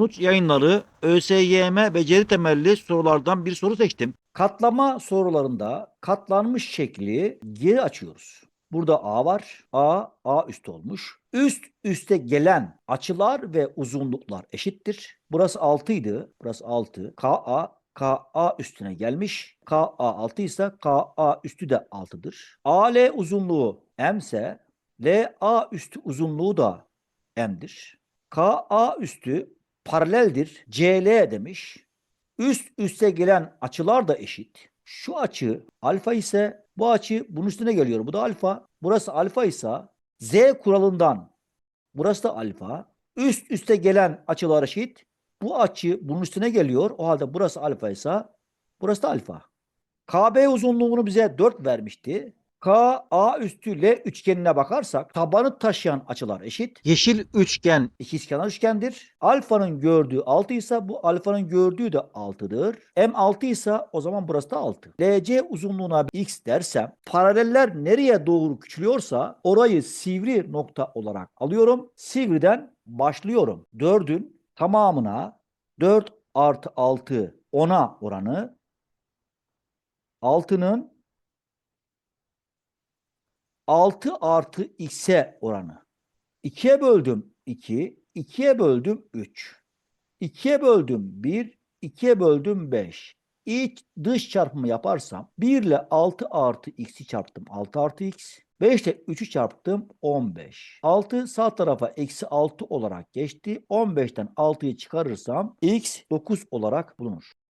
Sonuç yayınları ÖSYM beceri temelli sorulardan bir soru seçtim. Katlama sorularında katlanmış şekli geri açıyoruz. Burada A var. A, A üstü olmuş. Üst üste gelen açılar ve uzunluklar eşittir. Burası 6 idi. Burası 6. KA, KA üstüne gelmiş. KA 6 ise KA üstü de 6'dır. AL uzunluğu M ise LA üstü uzunluğu da M'dir. KA üstü paraleldir. CL demiş. Üst üste gelen açılar da eşit. Şu açı alfa ise bu açı bunun üstüne geliyor. Bu da alfa. Burası alfa ise Z kuralından burası da alfa. Üst üste gelen açılar eşit. Bu açı bunun üstüne geliyor. O halde burası alfa ise burası da alfa. KB uzunluğunu bize 4 vermişti. KA üstü L üçgenine bakarsak tabanı taşıyan açılar eşit. Yeşil üçgen ikizkenar üçgendir. Alfanın gördüğü 6 ise bu alfanın gördüğü de 6'dır. M 6 ise o zaman burası da 6. LC uzunluğuna x dersem paraleller nereye doğru küçülüyorsa orayı sivri nokta olarak alıyorum. Sivriden başlıyorum. 4'ün tamamına 4 artı 6 10'a oranı 6'nın 6 artı x'e oranı. 2'ye böldüm 2, 2'ye böldüm 3. 2'ye böldüm 1, 2'ye böldüm 5. İç dış çarpımı yaparsam 1 ile 6 artı x'i çarptım 6 artı x. 5 ile 3'ü çarptım 15. 6 sağ tarafa eksi 6 olarak geçti. 15'ten 6'yı çıkarırsam x 9 olarak bulunur.